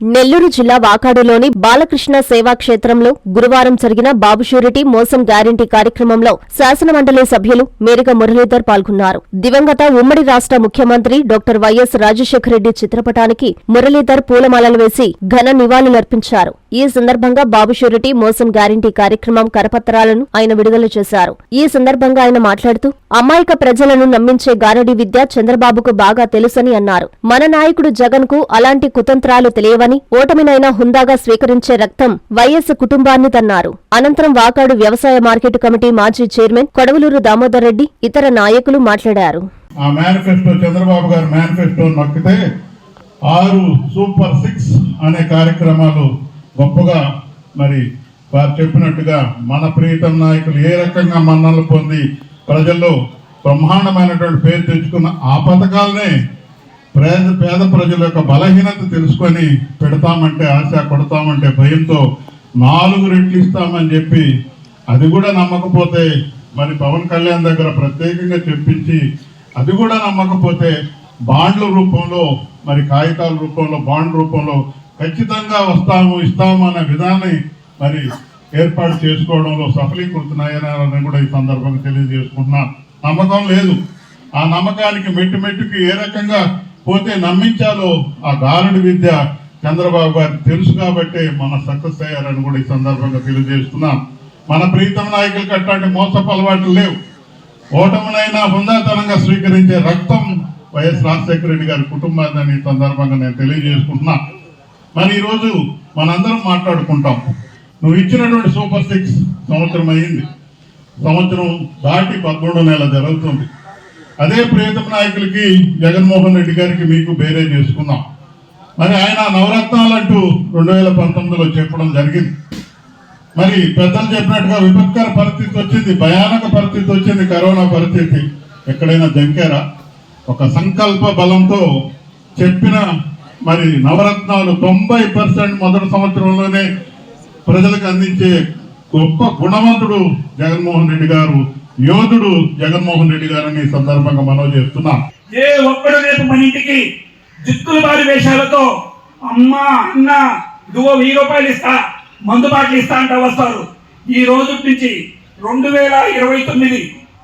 నెల్లూరు జిల్లా వాకాడులోని బాలకృష్ణ సేవా క్షేత్రంలో గురువారం జరిగిన బాబు షూరిటీ మోసం గ్యారంటీ కార్యక్రమంలో శాసనమండలి సభ్యులు మేరిక మురళీధర్ పాల్గొన్నారు. దివంగత ఉమ్మడి రాష్ట్ర ముఖ్యమంత్రి డాక్టర్ వైఎస్ రాజశేఖరరెడ్డి చిత్రపటానికి మురళీధర్ పూలమాలలు వేసి ఘన నివాళులర్పించారు. ఈ సందర్భంగా బాబు షూరిటీ మోసం గ్యారంటీ కార్యక్రమం కరపత్రాలను ఆయన విడుదల చేశారు. ఈ సందర్భంగా ఆయన మాట్లాడుతూ అమాయక ప్రజలను నమ్మించే గారడీ విద్య చంద్రబాబుకు బాగా తెలుసని అన్నారు. మన నాయకుడు జగన్కు అలాంటి కుతంత్రాలు తెలియవని ఓటమినైనా హుందాగా స్వీకరించే రక్తం వైఎస్ కుటుంబాన్ని తన్నారు. అనంతరం వాకాడు వ్యవసాయ మార్కెట్ కమిటీ మాజీ చైర్మన్ కొడవలూరు దామోదర్ రెడ్డి ఇతర నాయకులు మాట్లాడారు. ఆ మేనిఫెస్టో చంద్రబాబు గారి మేనిఫెస్టో నొక్కితే ఆరు సూపర్ సిక్స్ అనే కార్యక్రమాలు గొప్పగా మరి వారు చెప్పినట్టుగా మన ప్రీతం నాయకులు ఏ రకంగా మన్నలు పొంది ప్రజల్లో బ్రహ్మాండమైనటువంటి పేరు తెచ్చుకున్న ఆ పథకాలనే పేద పేద ప్రజల యొక్క బలహీనత తెలుసుకొని పెడతామంటే ఆశ కొడతామంటే భయంతో నాలుగు రెట్లు ఇస్తామని చెప్పి అది కూడా నమ్మకపోతే మరి పవన్ కళ్యాణ్ దగ్గర ప్రత్యేకంగా చెప్పించి అది కూడా నమ్మకపోతే బాండ్ల రూపంలో మరి కాగితాల రూపంలో బాండ్ రూపంలో ఖచ్చితంగా వస్తాము ఇస్తాము అనే విధాన్ని మరి ఏర్పాటు చేసుకోవడంలో సఫలీకృతున్నాయని కూడా ఈ సందర్భంగా తెలియజేసుకుంటున్నాను నమ్మకం లేదు. ఆ నమ్మకానికి మెట్టు మెట్టుకి ఏ రకంగా పోతే నమ్మించాలో ఆ గారుడి విద్య చంద్రబాబు గారు తెలుసు కాబట్టే మన సక్సెస్ అయ్యారని కూడా ఈ సందర్భంగా తెలియజేస్తున్నాం. మన ప్రీతం నాయకులకు అట్లాంటి మోసపు అలవాట్లు లేవు. ఓటమునైనా హుందాతనంగా స్వీకరించే రక్తం వైఎస్ రాజశేఖర రెడ్డి గారి కుటుంబాన్ని ఈ సందర్భంగా నేను తెలియజేసుకుంటున్నా. మరి ఈరోజు మనందరం మాట్లాడుకుంటాం. నువ్వు ఇచ్చినటువంటి సూపర్ సిక్స్ సంవత్సరం అయింది సంవత్సరం దాటి పదమూడో నెల జరుగుతుంది. అదే ప్రియతమ నాయకులకి జగన్మోహన్ రెడ్డి గారికి మీకు బేరే చేసుకున్నాం. మరి ఆయన నవరత్నాలు అంటూ రెండు వేల పంతొమ్మిదిలో చెప్పడం జరిగింది. మరి పెద్దలు చెప్పినట్టుగా విపత్కర పరిస్థితి వచ్చింది భయానక పరిస్థితి వచ్చింది కరోనా పరిస్థితి. ఎక్కడైనా జంకారా? ఒక సంకల్ప బలంతో చెప్పిన మరి నవరత్నాలు తొంభై పర్సెంట్ మొదటి సంవత్సరంలోనే ప్రజలకు అందించే గొప్ప గుణవంతుడు జగన్మోహన్ రెడ్డి గారు యోధుడు జగన్మోహన్ రెడ్డి గారిని సందర్భంగా మనం చేస్తున్నాం. ఏ ఒక్కడు రేపు మన ఇంటికి జిత్తులు బారి వేషాలతో అమ్మ అన్న ఇదిగో వెయ్యి రూపాయలు ఇస్తా మందు బాటలు ఇస్తా అంట వస్తారు. ఈ రోజు నుంచి రెండు వేల ఇరవై తొమ్మిది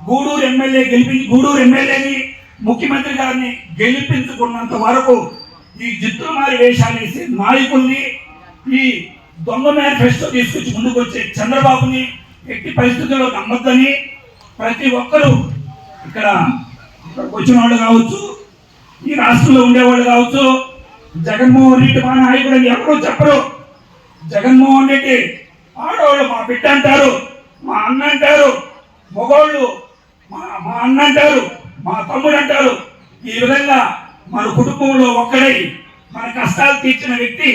గూడూరు ఎమ్మెల్యే గెలిపి గూడూరు ఎమ్మెల్యేని ముఖ్యమంత్రి గారిని గెలిపించుకున్నంత వరకు ఈ జిత్తులు మారి వేషాలు వేసే నాయకుల్ని ఈ దొంగ మేనిఫెస్టో తీసుకొచ్చి ముందుకు వచ్చే చంద్రబాబుని ఎట్టి పరిస్థితుల్లో నమ్మద్దని ప్రతి ఒక్కరూ ఇక్కడ ఇక్కడికి వచ్చిన వాళ్ళు కావచ్చు ఈ రాష్ట్రంలో ఉండేవాళ్ళు కావచ్చు జగన్మోహన్ రెడ్డి మా నాయకుడు అని ఎవరు చెప్పరు. జగన్మోహన్ రెడ్డి ఆడవాళ్ళు మా బిడ్డ అంటారు మా అన్న అంటారు మగవాళ్ళు మా మా అన్న అంటారు మా తమ్ముడు అంటారు. ఈ విధంగా మన కుటుంబంలో ఒక్కడై మన కష్టాలు తీర్చిన వ్యక్తి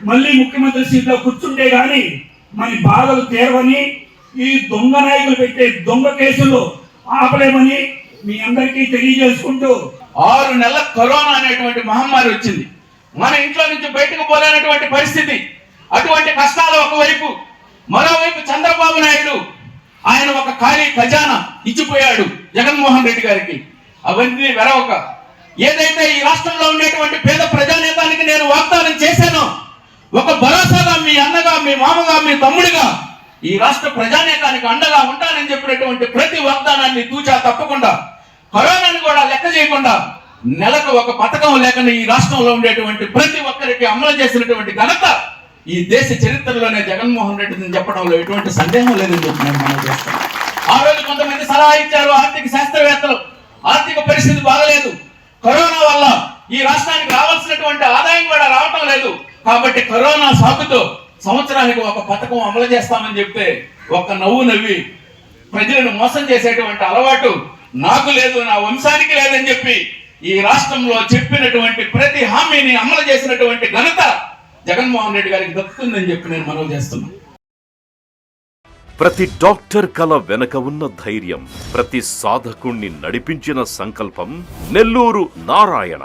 మళ్ళీ ముఖ్యమంత్రి సీట్లో కూర్చుంటే కానీ మన బాధలు తీరవని ఈ దొంగ నాయకులు పెట్టే దొంగ కేసులు ఆపలేమని మీ అందరికీ తెలియజేసుకుంటూ ఆరు నెలల కరోనా అనేటువంటి మహమ్మారి వచ్చింది. మన ఇంట్లో నుంచి బయటకు పోలేనటువంటి పరిస్థితి. అటువంటి కష్టాలు ఒకవైపు మరోవైపు చంద్రబాబు నాయుడు ఆయన ఒక ఖాళీ ఖజానా ఇచ్చిపోయాడు జగన్మోహన్ రెడ్డి గారికి. అవన్నీ వెరవక. ఏదైతే ఈ రాష్ట్రంలో ఉండేటువంటి పేద ప్రజానేతానికి నేను వాగ్దానం చేశానో ఒక భరోసాగా మీ అన్నగా మీ మామగా మీ తమ్ముడిగా ఈ రాష్ట్ర ప్రజానేకానికి అండగా ఉంటానని చెప్పినటువంటి ప్రతి వాగ్దానాన్ని తూచా తప్పకుండా కరోనాని కూడా లెక్క చేయకుండా నెలకు ఒక పథకం లేకుండా ఈ రాష్ట్రంలో ఉండేటువంటి ప్రతి ఒక్కరికి అమలు చేసినటువంటి ఘనత ఈ దేశ చరిత్రలోనే జగన్మోహన్ రెడ్డిని చెప్పడంలో ఎటువంటి సందేహం లేదని చెప్పి మనం చేస్తాను. ఆ రోజు కొంతమంది సలహా ఇచ్చారు ఆర్థిక శాస్త్రవేత్తలు. ఆర్థిక పరిస్థితి బాగలేదు. కరోనా వల్ల ఈ రాష్ట్రానికి రావాల్సినటువంటి ఆదాయం కూడా రావటం లేదు. కాబట్టి కరోనా సాకుతో సంవత్సరానికి ఒక పథకం అమలు చేస్తామని చెప్తే ఒక్క నవ్వు నవ్వి ప్రజలను మోసం చేసేటువంటి అలవాటు నాకు లేదు నా వంశానికి లేదని చెప్పి ఈ రాష్ట్రంలో చెప్పినటువంటి ప్రతి హామీని అమలు చేసినటువంటి ఘనత జగన్మోహన్ రెడ్డి గారికి దక్కుతుందని చెప్పి నేను మనవి చేస్తున్నాను ప్రతి డాక్టర్ కల వెనక ఉన్న ధైర్యం ప్రతి సాధకుణ్ణి నడిపించిన సంకల్పం నెల్లూరు నారాయణ.